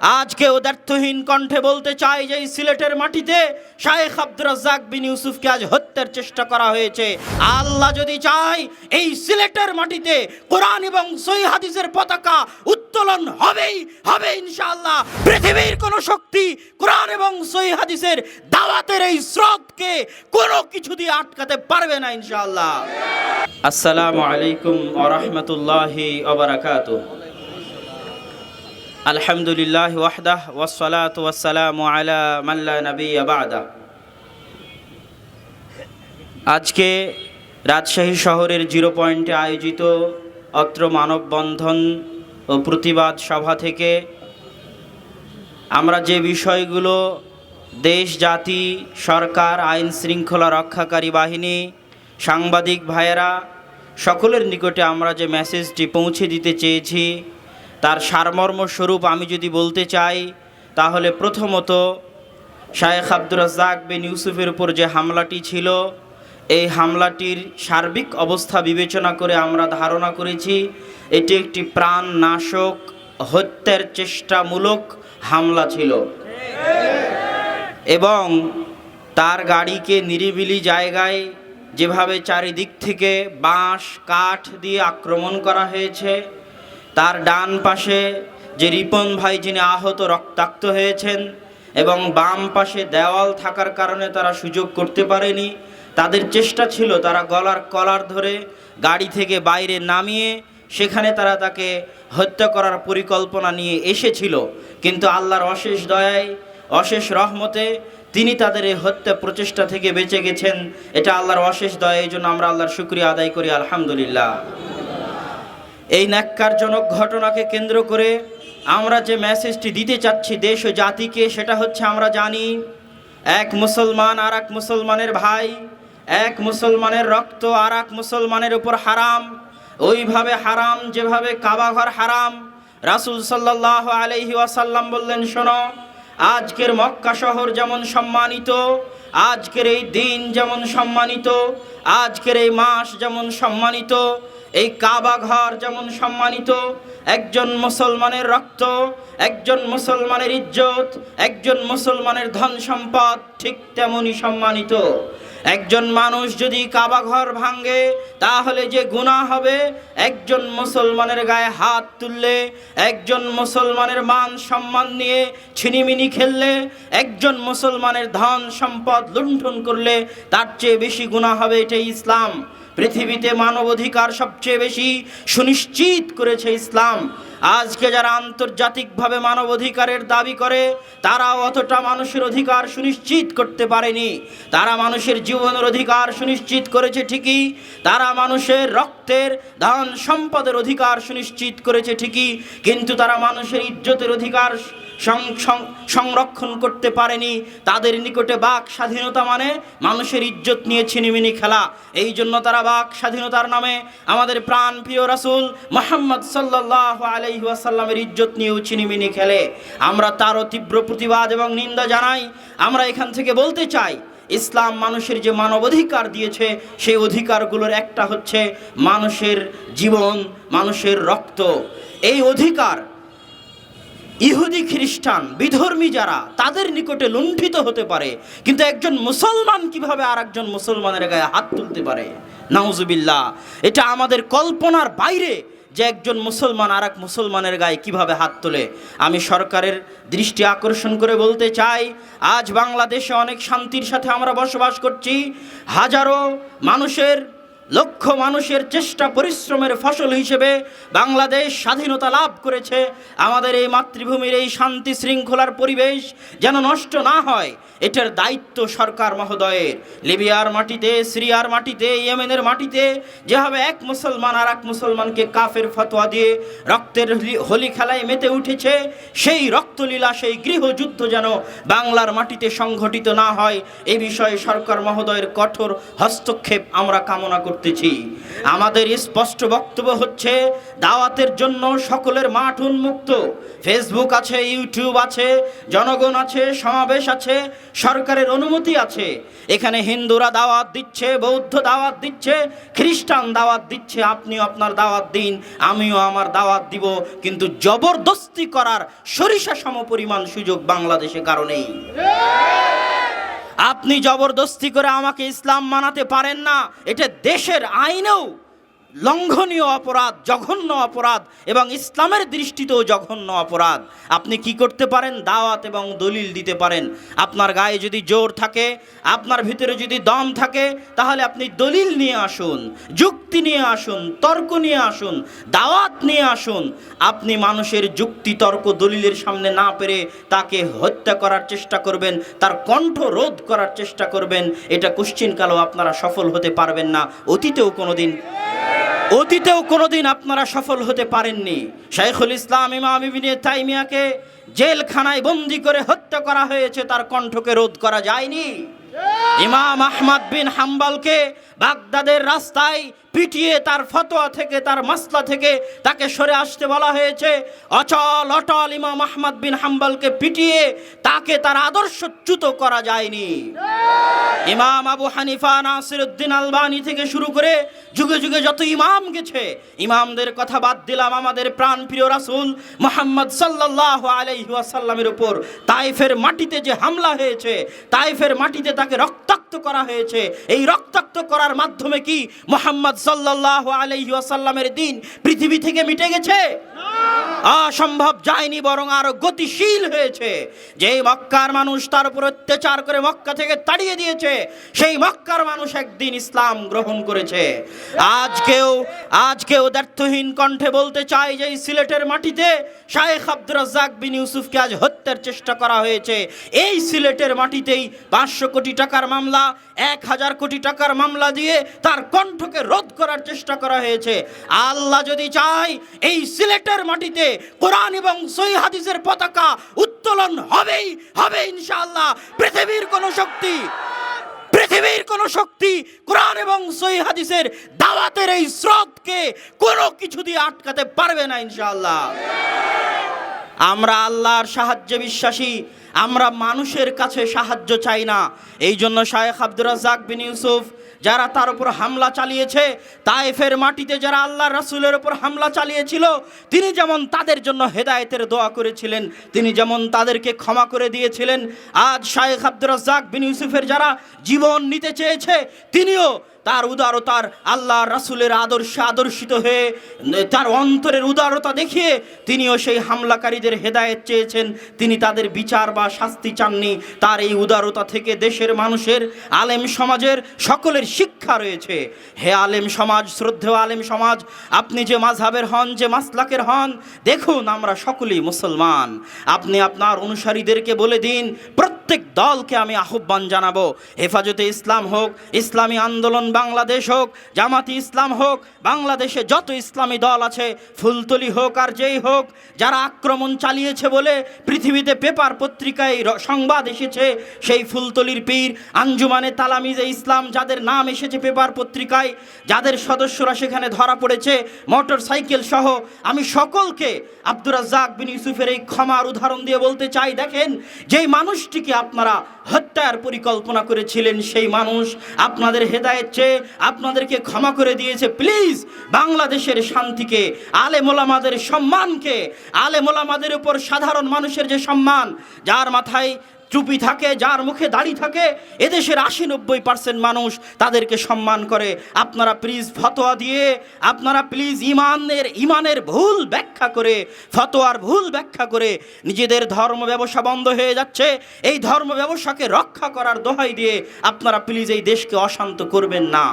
আজকে ওদার্থহীন কণ্ঠে বলতে চাই যে সিলেটের মাটিতে শায়েখ আব্দুর রাজ্জাক বিন ইউসুফকে আজ হত্যার চেষ্টা করা হয়েছে। আল্লাহ যদি চায়, এই সিলেটের মাটিতে কোরআন এবং সই হাদিসের পতাকা উত্তোলন হবেই, হবে ইনশাআল্লাহ। পৃথিবীর কোন শক্তি কোরআন এবং সই হাদিসের দাওয়াতের এই স্রোতকে কোনো কিছু দিয়ে আটকাতে পারবে না ইনশাআল্লাহ। আসসালামু আলাইকুম ওয়া রাহমাতুল্লাহি ওয়া বারাকাতুহু। আলহামদুলিল্লাহ ওয়াহদাহ, ওয়াসসালাত ওয়াসসালামু আলা মাল্লা নবী বাদা। আজকে রাজশাহী শহরের জিরো পয়েন্টে আয়োজিত অত্র মানববন্ধন ও প্রতিবাদ সভা থেকে আমরা যে বিষয়গুলো দেশ, জাতি, সরকার, আইন শৃঙ্খলা রক্ষাকারী বাহিনী, সাংবাদিক ভাইয়েরা সকলের নিকটে আমরা যে মেসেজটি পৌঁছে দিতে চেয়েছি তার সারমর্ম স্বরূপ আমি যদি বলতে চাই, তাহলে প্রথমত শায়েখ আব্দুর রাজ্জাক বিন ইউসুফের উপর যে হামলাটি ছিল, এই হামলাটির সার্বিক অবস্থা বিবেচনা করে আমরা ধারণা করেছি, এটি একটি প্রাণ নাশক হত্যার চেষ্টামূলক হামলা ছিল। এবং তার গাড়িকে নিরিবিলি জায়গায় যেভাবে চারিদিক থেকে বাঁশ, কাঠ দিয়ে আক্রমণ করা হয়েছে তার ডান পাশে যে রিপন ভাই যিনি আহত রক্তাক্ত হয়েছেন এবং বাম পাশে দেওয়াল থাকার কারণে তারা সুযোগ করতে পারেনি, তাদের চেষ্টা ছিল তারা গলার কলার ধরে গাড়ি থেকে বাইরে নামিয়ে সেখানে তারা তাকে হত্যা করার পরিকল্পনা নিয়ে এসেছিল। কিন্তু আল্লাহর অশেষ দয়ায়, অশেষ রহমতে তিনি তাদের এই হত্যা প্রচেষ্টা থেকে বেঁচে গেছেন। এটা আল্লাহর অশেষ দয়া, এই জন্য আমরা আল্লাহর শুক্রিয়া আদায় করি, আলহামদুলিল্লাহ। এই ন্যাক্কারজনক ঘটনাকে কেন্দ্র করে আমরা যে মেসেজটি দিতে চাচ্ছি দেশ ও জাতিকে, সেটা হচ্ছে আমরা জানি এক মুসলমান আর এক মুসলমানের ভাই, এক মুসলমানের রক্ত আর এক মুসলমানের উপর হারাম। ওইভাবে হারাম, যেভাবে কাবাঘর হারাম। রাসুল সাল্লাহ আলহি ওয়াসাল্লাম বললেন, শোনো, আজকের মক্কা শহর যেমন সম্মানিত, আজকের এই দিন যেমন সম্মানিত, আজকের এই মাস যেমন সম্মানিত এই কাবা ঘর যেমন সম্মানিত, একজন মুসলমানের রক্ত, একজন মুসলমানের ইজ্জত, একজন মুসলমানের ধন সম্পদ, ঠিক তেমনই সম্মানিত। একজন মানুষ যদি কাবা ঘর ভাঙ্গে তাহলে যে গুনাহ হবে, একজন মুসলমানের গায়ে হাত তুললে, একজন মুসলমানের মান সম্মান নিয়ে ছিনিমিনি খেললে, একজন মুসলমানের ধন সম্পদ লুণ্ঠন করলে, তার চেয়ে বেশি গুনাহ হবে এটাই ইসলাম। পৃথিবীতে মানবাধিকার সবচেয়ে বেশি সুনিশ্চিত করেছে ইসলাম। আজকে যারা আন্তর্জাতিকভাবে মানবাধিকারের দাবি করে তারা অতটা মানুষের অধিকার সুনিশ্চিত করতে পারেনি। তারা মানুষের জীবনের অধিকার সুনিশ্চিত করেছে ঠিকই, তারা মানুষের রক্তের, ধন সম্পদের অধিকার সুনিশ্চিত করেছে ঠিকই, কিন্তু তারা মানুষের ইজ্জতের অধিকার সংরক্ষণ করতে পারেনি। তাদের নিকটে বাক স্বাধীনতা মানে মানুষের ইজ্জত নিয়ে ছিনিমিনি খেলা। এই জন্য তারা বাক স্বাধীনতার নামে আমাদের প্রাণ প্রিয় রাসুল মোহাম্মদ সাল্লাহ আলাইহি ওয়াসাল্লামের ইজ্জত নিয়েও ছিনিমিনি খেলে। আমরা তারও তীব্র প্রতিবাদ এবং নিন্দা জানাই। আমরা এখান থেকে বলতে চাই, ইসলাম মানুষের যে মানবাধিকার দিয়েছে, সেই অধিকারগুলোর একটা হচ্ছে মানুষের জীবন, মানুষের রক্ত। এই অধিকার ইহুদি খ্রিস্টান, বিধর্মী যারা, তাদের নিকটে লুণ্ঠিত হতে পারে। কিন্তু একজন মুসলমান কীভাবে আর একজন মুসলমানের গায়ে হাত তুলতে পারে? নাউজুবিল্লাহ, এটা আমাদের কল্পনার বাইরে যে একজন মুসলমান আর মুসলমানের গায়ে কীভাবে হাত তোলে? আমি সরকারের দৃষ্টি আকর্ষণ করে বলতে চাই, আজ বাংলাদেশে অনেক শান্তির সাথে আমরা বসবাস করছি। হাজারো মানুষের লক্ষ মানুষের চেষ্টা পরিশ্রমের ফসল হিসেবে বাংলাদেশ স্বাধীনতা লাভ করেছে। আমাদের এই মাতৃভূমির এই শান্তি শৃঙ্খলার পরিবেশ যেন নষ্ট না হয়, এটার দায়িত্ব সরকার মহোদয়ের। লিবিয়ার মাটিতে, সিরিয়ার মাটিতে, ইয়েমেনের মাটিতে যেভাবে এক মুসলমান আর এক মুসলমানকে কাফের ফতোয়া দিয়ে রক্তের হোলি- খেলায় মেতে উঠেছে, সেই রক্তলীলা, সেই গৃহযুদ্ধ যেন বাংলার মাটিতে সংঘটিত না হয়, এ বিষয়ে সরকার মহোদয়ের কঠোর হস্তক্ষেপ আমরা কামনা করছি। করতেছি। আমাদের স্পষ্ট বক্তব্য হচ্ছে, দাওয়াতের জন্য সকলের মাঠ উন্মুক্ত। ফেসবুক আছে ইউটিউব আছে, জনগণ আছে, সমাবেশ আছে, সরকারের অনুমতি আছে। এখানে হিন্দুরা দাওয়াত দিচ্ছে, বৌদ্ধ দাওয়াত দিচ্ছে, খ্রিস্টান দাওয়াত দিচ্ছে, আপনিও আপনার দাওয়াত দিন, আমিও আমার দাওয়াত দিব। কিন্তু জবরদস্তি করার সরিষা সম পরিমাণ সুযোগ বাংলাদেশে কারণেই আপনি জবরদস্তি করে আমাকে ইসলাম মানাতে পারেন না এটা দেশের আইনেও। লঙ্ঘনীয় অপরাধ, জঘন্য অপরাধ এবং ইসলামের দৃষ্টিতেও জঘন্য অপরাধ। আপনি কি করতে পারেন? দাওয়াত এবং দলিল দিতে পারেন। আপনার গায়ে যদি জোর থাকে, আপনার ভিতরে যদি দম থাকে, তাহলে আপনি দলিল নিয়ে আসুন, যুক্তি নিয়ে আসুন, তর্ক নিয়ে আসুন, দাওয়াত নিয়ে আসুন। আপনি মানুষের যুক্তি, তর্ক, দলিলের সামনে না পেরে তাকে হত্যা করার চেষ্টা করবেন, তার কণ্ঠ রোধ করার চেষ্টা করবেন। এটা কুশ্চিনকালও আপনারা সফল হতে পারবেন না। অতীতেও কোনোদিন অতীতেও কোনোদিন আপনারা সফল হতে পারেননি। শাইখুল ইসলাম, ইমাম ইবিনে তাইমিয়াকে জেলখানায় বন্দি করে হত্যা করা হয়েছে, তার কণ্ঠকে রোধ করা যায়নি। ইমাম আহমদ বিন হাম্বালকে বাগদাদের রাস্তায় পিটিয়ে তার ফতোয়া থেকে, তার মাসলা থেকে তাকে সরে আসতে বলা হয়েছে। অচল, অটল ইমাম আহমদ বিন হাম্বালকে পিটিয়ে তাকে তার আদর্শচ্যুত করা যায়নি। ইমাম আবু হানিফা নাসিরউদ্দিন আলবানি থেকে শুরু করে যুগে যুগে যত ইমাম গেছে, ইমামদের কথা বাদ দিলাম আমাদের প্রাণ প্রিয় রাসূল মোহাম্মদ সাল্লাল্লাহু আলাইহি ওয়াসাল্লামের উপর। তাইফের মাটিতে যে হামলা হয়েছে, তাইফের মাটিতে তাকে রক্তাক্ত করা হয়েছে। এই রক্তাক্ত করার মাধ্যমে কি মোহাম্মদ সাল্লাল্লাহু আলাইহি ওয়াসাল্লামের দিন পৃথিবী থেকে মিটে গেছে? অসম্ভব যায়নি, বরং আরও গতিশীল হয়েছে। যেই মক্কার মানুষ তার উপর অত্যাচার করে মক্কা থেকে তাড়িয়ে দিয়েছে, সেই মক্কার মানুষ একদিন ইসলাম গ্রহণ করেছে। আজকেও আজকেও দ্ব্যর্থহীন কণ্ঠে বলতে চাই যে সিলেটের মাটিতে শায়েখ আব্দুর রাজ্জাক বিন ইউসুফকে আজ হত্যার চেষ্টা করা হয়েছে। এই সিলেটের মাটিতেই পাঁচশো কোটি টাকার মামলা, এক হাজার কোটি টাকার মামলা দিয়ে তার কণ্ঠকে রোধ করার চেষ্টা করা হয়েছে। আল্লাহ যদি চায়, এই সিলেটের মাটিতে কোরআন এবং সই হাদিসের পতাকা উত্তোলন হবেই, হবে ইনশাআল্লাহ। পৃথিবীর কোনো শক্তি, পৃথিবীর কোন শক্তি কোরআন এবং সই হাদিসের দাওয়াতের এই স্রোতকে কোনো কিছু দিয়ে আটকাতে পারবে না ইনশাআল্লাহ। আমরা আল্লাহর সাহায্যে বিশ্বাসী, আমরা মানুষের কাছে সাহায্য চাই না। এই জন্য শায়েখ আব্দুর রাজ্জাক বিন ইউসুফ যারা তার উপর হামলা চালিয়েছে তাইফের মাটিতে যারা আল্লাহ রাসুলের উপর হামলা চালিয়েছিল, তিনি যেমন তাদের জন্য হেদায়েতের দোয়া করেছিলেন, তিনি যেমন তাদেরকে ক্ষমা করে দিয়েছিলেন। আজ শায়েখ আব্দুর রাজ্জাক বিন ইউসুফের যারা জীবন নিতে চেয়েছে, তিনিও তার উদারতার আল্লাহ রাসূলের আদর্শে আদর্শিত হয়ে, তার অন্তরের উদারতা দেখিয়ে তিনিও সেই হামলাকারীদের হেদায়েত চেয়েছেন। তিনি তাদের বিচার বা শাস্তি চাননি। তার এই উদারতা থেকে দেশের মানুষের, আলেম সমাজের সকলের শিক্ষা রয়েছে। হে আলেম সমাজ, শ্রদ্ধেয় আলেম সমাজ, আপনি যে মাঝহাবের হন, যে মাসলাকের হন, দেখুন আমরা সকলেই মুসলমান। আপনি আপনার অনুসারীদেরকে বলে দিন, প্রত্যেক দলকে আমি আহ্বান জানাব। হেফাজতে ইসলাম হোক, ইসলামী আন্দোলন বাংলাদেশ হোক, জামাতি ইসলাম হোক, বাংলাদেশে যত ইসলামী দল আছে, ফুলতলি হোক আর যেই হোক, যারা আক্রমণ চালিয়েছে বলে পৃথিবীতে পেপার পত্রিকায় সংবাদ এসেছে, সেই ফুলতলির পীর আঞ্জুমানে তালামিজে ইসলাম, যাদের নাম এসেছে পেপার পত্রিকায়, যাদের সদস্যরা সেখানে ধরা পড়েছে, মোটর সাইকেল সহ, আমি সকলকে আব্দুর রাজ্জাক বিন ইউসুফের এই ক্ষমার উদাহরণ দিয়ে বলতে চাই, দেখেন, যেই মানুষটিকে আপনারা হত্যার পরিকল্পনা করেছিলেন সেই মানুষ। আপনাদের হেদায়ত চেয়ে আপনাদেরকে ক্ষমা করে দিয়েছে। প্লিজ, বাংলাদেশের শান্তিকে আলে মোলামাদের সম্মানকে আলে মোলামাদের উপর সাধারণ মানুষের যে সম্মান, যার মাথায় টুপি থাকে, যার মুখে দাড়ি থাকে, এদেশের আশি নব্বই পার্সেন্ট মানুষ তাদেরকে সম্মান করে। আপনারা প্লিজ ফতোয়া দিয়ে, আপনারা প্লিজ ইমানের ইমানের ভুল ব্যাখ্যা করে, ফতোয়ার ভুল ব্যাখ্যা করে নিজেদের ধর্ম ব্যবসা বন্ধ হয়ে যাচ্ছে। এই ধর্ম ব্যবসাকে রক্ষা করার দোহাই দিয়ে আপনারা প্লিজ এই দেশকে অশান্ত করবেন না।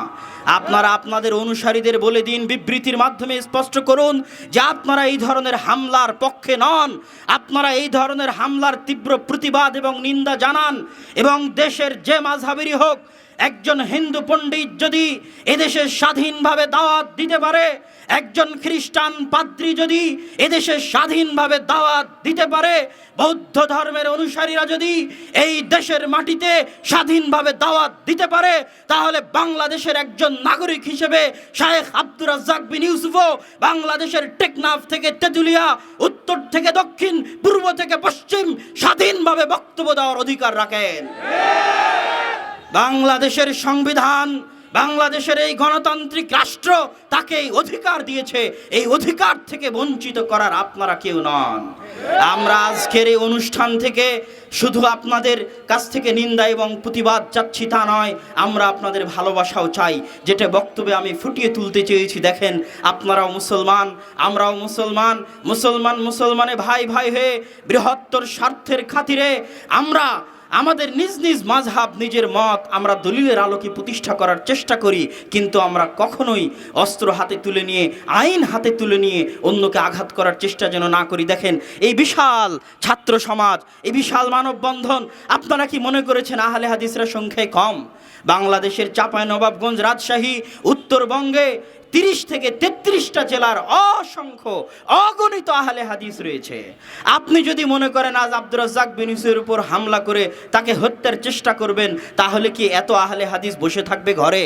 আপনারা আপনাদের অনুসারীদের বলে দিন, বিবৃতির মাধ্যমে স্পষ্ট করুন যে আপনারা এই ধরনের হামলার পক্ষে নন। আপনারা এই ধরনের হামলার তীব্র প্রতিবাদ এবং নিন্দা জানান এবং দেশের যে মাঝহাবেরই হোক, একজন হিন্দু পণ্ডিত যদি এদেশে স্বাধীনভাবে দাওয়াত দিতে পারে একজন খ্রিস্টান পাদ্রী যদি এদেশে স্বাধীনভাবে দাওয়াত দিতে পারে, বৌদ্ধ ধর্মের অনুসারীরা যদি এই দেশের মাটিতে স্বাধীনভাবে দাওয়াত দিতে পারে, তাহলে বাংলাদেশের একজন নাগরিক হিসেবে শায়েখ আব্দুর রাজ্জাক বিন ইউসুফও বাংলাদেশের টেকনাফ থেকে তেঁতুলিয়া, উত্তর থেকে দক্ষিণ, পূর্ব থেকে পশ্চিম স্বাধীনভাবে বক্তব্য দেওয়ার অধিকার রাখেন। বাংলাদেশের সংবিধান বাংলাদেশের এই গণতান্ত্রিক রাষ্ট্র তাকে এই অধিকার দিয়েছে। এই অধিকার থেকে বঞ্চিত করার আপনারা কেউ নন। আমরা আজকের এই অনুষ্ঠান থেকে শুধু আপনাদের কাছ থেকে নিন্দা এবং প্রতিবাদ চাচ্ছি তা নয়, আমরা আপনাদের ভালোবাসাও চাই। যেটা বক্তব্যে আমি ফুটিয়ে তুলতে চেয়েছি, দেখেন, আপনারাও মুসলমান, আমরাও মুসলমান মুসলমান মুসলমানে ভাই ভাই হয়ে বৃহত্তর স্বার্থের খাতিরে আমরা আমাদের নিজ নিজ মাঝহাব, নিজের মত আমরা দলিলের আলোকে প্রতিষ্ঠা করার চেষ্টা করি, কিন্তু আমরা কখনোই অস্ত্র হাতে তুলে নিয়ে, আইন হাতে তুলে নিয়ে অন্যকে আঘাত করার চেষ্টা যেন না করি। দেখেন, এই বিশাল ছাত্র সমাজ, এই বিশাল মানববন্ধন, আপনারা কি মনে করেছেন আহলে হাদিসরা সংখ্যায় কম? বাংলাদেশের চাপায় নবাবগঞ্জ রাজশাহী উত্তরবঙ্গে তিরিশ থেকে তেত্রিশটা জেলার অসংখ্য অগণিত আহলে হাদিস রয়েছে। আপনি যদি মনে করেন আজ আব্দুর রাজ্জাক বিনুসের উপর হামলা করে তাকে হত্যার চেষ্টা করবেন, তাহলে কি এত আহলে হাদিস বসে থাকবে ঘরে?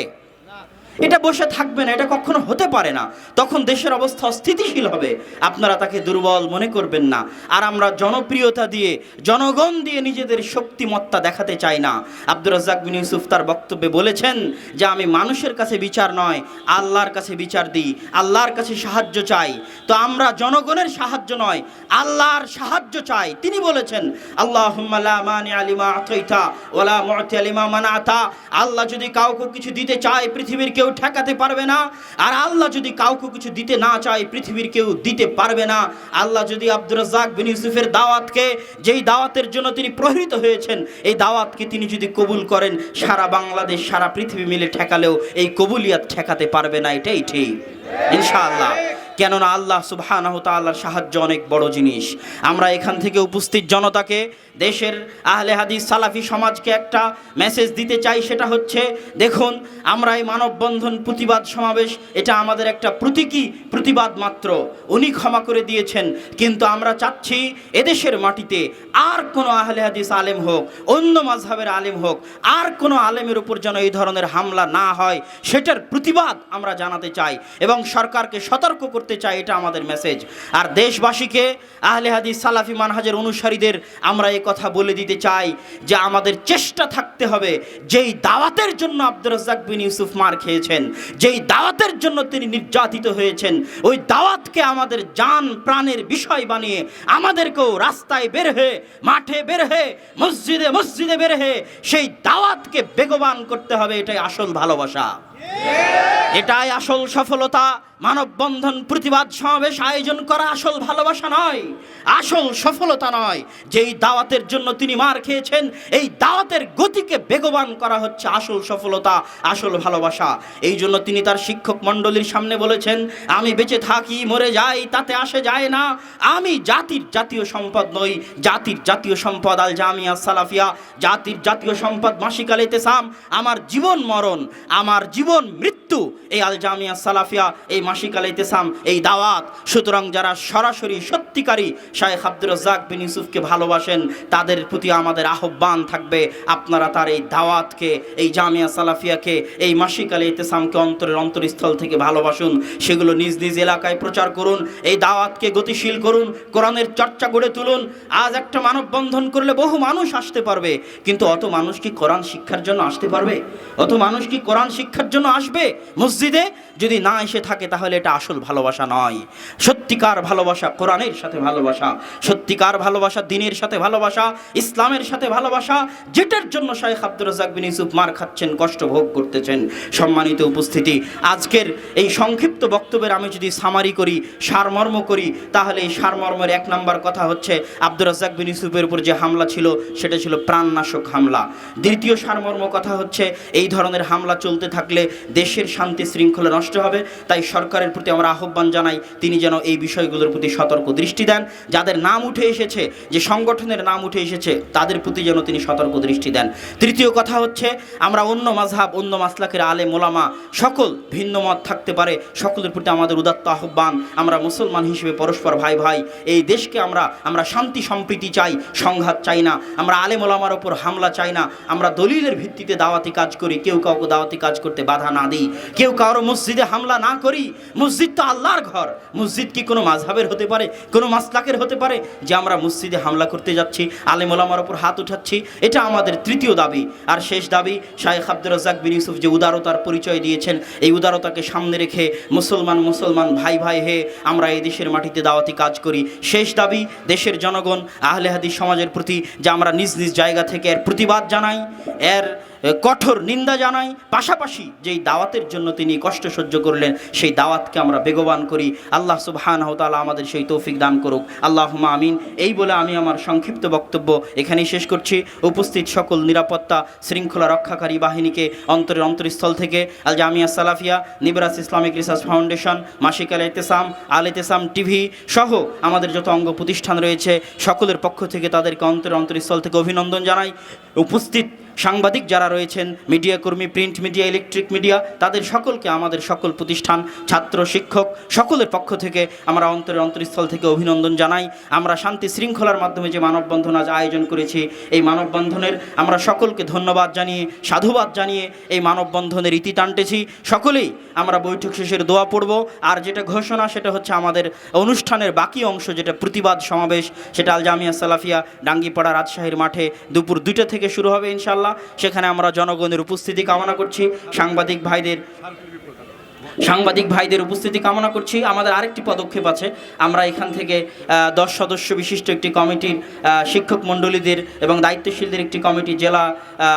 এটা বসে থাকবে না, এটা কখনো হতে পারে না। তখন দেশের অবস্থা অস্থিতিশীল হবে। আপনারা তাকে দুর্বল মনে করবেন না। আর আমরা জনপ্রিয়তা দিয়ে, জনগণ দিয়ে নিজেদের শক্তিমত্তা দেখাতে চাই না। আব্দুর রাজ্জাক বিন ইউসুফ তার বক্তব্যে বলেছেন যে, আমি মানুষের কাছে বিচার নয়, আল্লাহর কাছে বিচার দিই, আল্লাহর কাছে সাহায্য চাই। তো আমরা জনগণের সাহায্য নয়, আল্লাহর সাহায্য চাই। তিনি বলেছেন আল্লাহ আলিমা আলিমা মানাতা। আল্লাহ যদি কাউকে কিছু দিতে চায় পৃথিবীর কেউ ঠেকাতে পারবে না। আর আল্লাহ যদি কাউকে কিছু দিতে না চায়, পৃথিবীর কেউ দিতে পারবে না। আল্লাহ যদি আব্দুর রাজাক বিন ইউসুফের দাওয়াতকে, যেই দাওয়াতের জন্য তিনি প্রহৃত হয়েছেন, এই দাওয়াতকে তিনি যদি কবুল করেন, সারা বাংলাদেশ, সারা পৃথিবী মিলে ঠেকালেও এই কবুলিয়াত ঠেকাতে পারবে না। এটাই ঠিক। ইনশাআল্লাহ। কেননা আল্লাহ সুবহানাহু তাআলার সাহায্য অনেক বড় জিনিস। আমরা এখান থেকে উপস্থিত জনতাকে, দেশের আহলে হাদিস সালাফি সমাজকে একটা মেসেজ দিতে চাই, সেটা হচ্ছে, দেখুন, আমরা এই মানববন্ধন প্রতিবাদ সমাবেশ, এটা আমাদের একটা প্রতীকী প্রতিবাদ মাত্র। উনি ক্ষমা করে দিয়েছেন, কিন্তু আমরা চাচ্ছি এদেশের মাটিতে আর কোনো আহলে হাদিস আলেম হোক, অন্য মাঝহাবের আলেম হোক, আর কোনো আলেমের উপর যেন এই ধরনের হামলা না হয়, সেটার প্রতিবাদ আমরা জানাতে চাই এবং সরকারকে সতর্ক করতে চাই, এটা আমাদের মেসেজ আর দেশবাসীকে, আহলে হাদিস সালাফি মানহাজের অনুসারীদের, আমরা এই কথা বলে দিতে চাই যে আমাদের চেষ্টা থাকতে হবে, যেই দাওয়াতের জন্য আব্দুর রাজ্জাক বিন ইউসুফ মার খেয়েছেন, যেই দাওয়াতের জন্য তিনি নির্যাতিত হয়েছেন, ওই দাওয়াতকে আমাদের যান প্রাণের বিষয় বানিয়ে আমাদেরকেও রাস্তায় বের হয়ে, মাঠে বের হয়ে, মসজিদে মসজিদে বের হয়ে, সেই দাওয়াতকে বেগবান করতে হবে, এটাই আসল ভালোবাসা। এটাই আসল সফলতা। মানববন্ধন প্রতিবাদ সমাবেশ আয়োজন করা আসল ভালোবাসা নয়, আসল সফলতা নয়। যেই দাওয়াতের জন্য তিনি মার খেয়েছেন, এই দাওয়াতের গতিকে বেগবান করা হচ্ছে আসল সফলতা, আসল ভালোবাসা। এই জন্য তিনি তার শিক্ষক মণ্ডলীর সামনে বলেছেন, আমি বেঁচে থাকি, মরে যাই, তাতে আসে যায় না। আমি জাতির জাতীয় সম্পদ নই, জাতির জাতীয় সম্পদ আল জামিয়া সালাফিয়া, জাতির জাতীয় সম্পদ মাসিকাল ইতেসাম। আমার জীবন মরণ, আমার জীবন মৃত্যু এই আল জামিয়া সালাফিয়া, এই মাসিক আল ইতেসাম, এই দাওয়াত। সুতরাং যারা সরাসরি সত্যিকারী শায়েখ আব্দুর রাজ্জাক বিন ইউসুফকে ভালোবাসেন, তাদের প্রতি আমাদের আহ্বান থাকবে আপনারা তার এই দাওয়াতকে, এই জামিয়া সালাফিয়াকে, এই মাসিক আল ইতেসামকে অন্তরের অন্তরস্থল থেকে ভালোবাসুন। সেগুলো নিজ নিজ এলাকায় প্রচার করুন, এই দাওয়াতকে গতিশীল করুন, কোরআনের চর্চা গড়ে তুলুন। আজ একটা মানববন্ধন করলে বহু মানুষ আসতে পারবে, কিন্তু অত মানুষ কি কোরআন শিক্ষার জন্য আসতে পারবে? অত মানুষ কি কোরআন শিক্ষার জন্য আসবে? মসজিদে যদি না এসে থাকে তাহলে এটা আসল ভালোবাসা নয়। সত্যিকার ভালোবাসা কোরআনের সাথে ভালোবাসা, সত্যিকার ভালোবাসা দিনের সাথে ভালোবাসা, ইসলামের সাথে ভালোবাসা, যেটার জন্য শাহেখ আব্দুর রাজাক বিন ইউসুফ মার খাচ্ছেন, কষ্ট ভোগ করতেছেন। সম্মানিত উপস্থিতি, আজকের এই সংক্ষিপ্ত বক্তব্যের আমি যদি সামারি করি, সারমর্ম করি, তাহলে এই সারমর্মের এক নম্বর কথা হচ্ছে আব্দুর রাজাক বিন ইউসুফের উপর যে হামলা ছিল, সেটা ছিল প্রাণনাশক হামলা। দ্বিতীয় সারমর্ম কথা হচ্ছে, এই ধরনের হামলা চলতে থাকলে দেশের শান্তি শৃঙ্খলা নষ্ট হবে। তাই সরকারের প্রতি আমরা আহ্বান জানাই, তিনি যেন এই বিষয়গুলোর প্রতি সতর্ক দৃষ্টি দেন। যাদের নাম উঠে এসেছে, যে সংগঠনের নাম উঠে এসেছে, তাদের প্রতি যেন তিনি সতর্ক দৃষ্টি দেন। তৃতীয় কথা হচ্ছে, আমরা অন্য মাঝহাব, অন্য মাসলাকের আলে মোলামা সকল ভিন্ন মত থাকতে পারে। সকলের প্রতি আমাদের উদাত্ত আহ্বান, আমরা মুসলমান হিসেবে পরস্পর ভাই ভাই, এই দেশকে আমরা আমরা শান্তি সম্প্রীতি চাই, সংঘাত চাই না। আমরা আলে মোলামার ওপর হামলা চাই না। আমরা দলিলের ভিত্তিতে দাওয়াতি কাজ করি, কেউ কাউকে দাওয়াতি কাজ করতে বাধা না দিই। কেউ কারও মসজিদে হামলা না করি, মসজিদ তো আল্লাহর ঘর। মসজিদ কি কোনো মাঝহাবের হতে পারে, কোনো মাসলাকের হতে পারে? যে আমরা মসজিদে হামলা করতে যাচ্ছি, আলেম ওলামার ওপর হাত উঠাচ্ছি, এটা আমাদের তৃতীয় দাবি। আর শেষ দাবি শাহেখ আব্দুর রাজ্জাক বিন ইউসুফ যে উদারতার পরিচয় দিয়েছেন, এই উদারতাকে সামনে রেখে মুসলমান মুসলমান, ভাই ভাই, হে, আমরা এই দেশের মাটিতে দাওয়াতি কাজ করি। শেষ দাবি, দেশের জনগণ, আহলে সমাজের প্রতি যে আমরা নিজ নিজ জায়গা থেকে এর প্রতিবাদ জানাই, এর কঠোর নিন্দা জানাই। পাশাপাশি যেই দাওয়াতের জন্য তিনি কষ্ট সহ্য করলেন, সেই দাওয়াতকে আমরা বেগবান করি। আল্লাহ সুবহান তাআলা আমাদের সেই তৌফিক দান করুক। আল্লাহ আমিন। এই বলে আমি আমার সংক্ষিপ্ত বক্তব্য এখানেই শেষ করছি। উপস্থিত সকল নিরাপত্তা শৃঙ্খলা রক্ষাকারী বাহিনীকে অন্তরের অন্তরস্থল থেকে Al Jamia Salafia, Nibras Islamic research foundation মাসিক আল এতেসাম আল এতেসাম টিভি সহ আমাদের যত অঙ্গ প্রতিষ্ঠান রয়েছে, সকলের পক্ষ থেকে তাদেরকে অন্তরের অন্তরস্থল থেকে অভিনন্দন জানাই। উপস্থিত সাংবাদিক যারা রয়েছেন, মিডিয়া কর্মী প্রিন্ট মিডিয়া ইলেকট্রিক মিডিয়া তাদের সকলকে আমাদের সকল প্রতিষ্ঠান, ছাত্র, শিক্ষক, সকলের পক্ষ থেকে আমরা অন্তরে অন্তরস্থল থেকে অভিনন্দন জানাই। আমরা শান্তি শৃঙ্খলার মাধ্যমে যে মানববন্ধন আজ আয়োজন করেছি, এই মানববন্ধনের আমরা সকলকে ধন্যবাদ জানিয়ে, সাধুবাদ জানিয়ে এই মানববন্ধনের ইতি টানতেছি। সকলেই আমরা বৈঠক শেষের দোয়া পড়ব, আর যেটা ঘোষণা, সেটা হচ্ছে আমাদের অনুষ্ঠানের বাকি অংশ, যেটা প্রতিবাদ সমাবেশ, সেটা আল জামিয়া সালাফিয়া, ডাঙ্গিপাড়া রাজশাহীর মাঠে দুপুর দুইটা থেকে শুরু হবে ইনশাল্লাহ সেখানে আমরা জনগণের উপস্থিতি কামনা করছি। সাংবাদিক ভাইদের সাংবাদিক ভাইদের উপস্থিতি কামনা করছি। আমাদের আরেকটি পদক্ষেপ আছে। আমরা এখান থেকে দশ সদস্য বিশিষ্ট একটি কমিটির শিক্ষক মণ্ডলীদের এবং দায়িত্বশীলদের একটি কমিটি, জেলা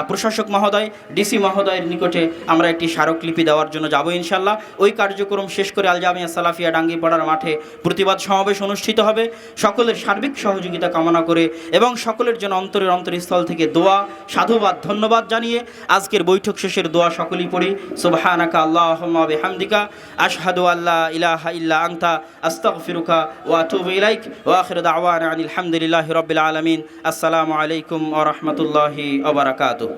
প্রশাসক মহোদয়, ডিসি মহোদয়ের নিকটে আমরা একটি স্মারকলিপি দেওয়ার জন্য যাব ইনশাল্লাহ ওই কার্যক্রম শেষ করে আল জামিয়া সালাফিয়া ডাঙ্গিপাড়ার মাঠে প্রতিবাদ সমাবেশ অনুষ্ঠিত হবে। সকলের সার্বিক সহযোগিতা কামনা করে এবং সকলের জন্য অন্তরের অন্তরস্থল থেকে দোয়া, সাধুবাদ, ধন্যবাদ জানিয়ে আজকের বৈঠক শেষের দোয়া সকলেই পড়ি। সুবহানাকা আল্লাহুম্মা বিহামদিকা। بحمدك أشهد أن لا إله إلا أنت أستغفرك وأتوب إليك. وآخر دعوانا عن الحمد لله رب العالمين. السلام عليكم ورحمة الله وبركاته.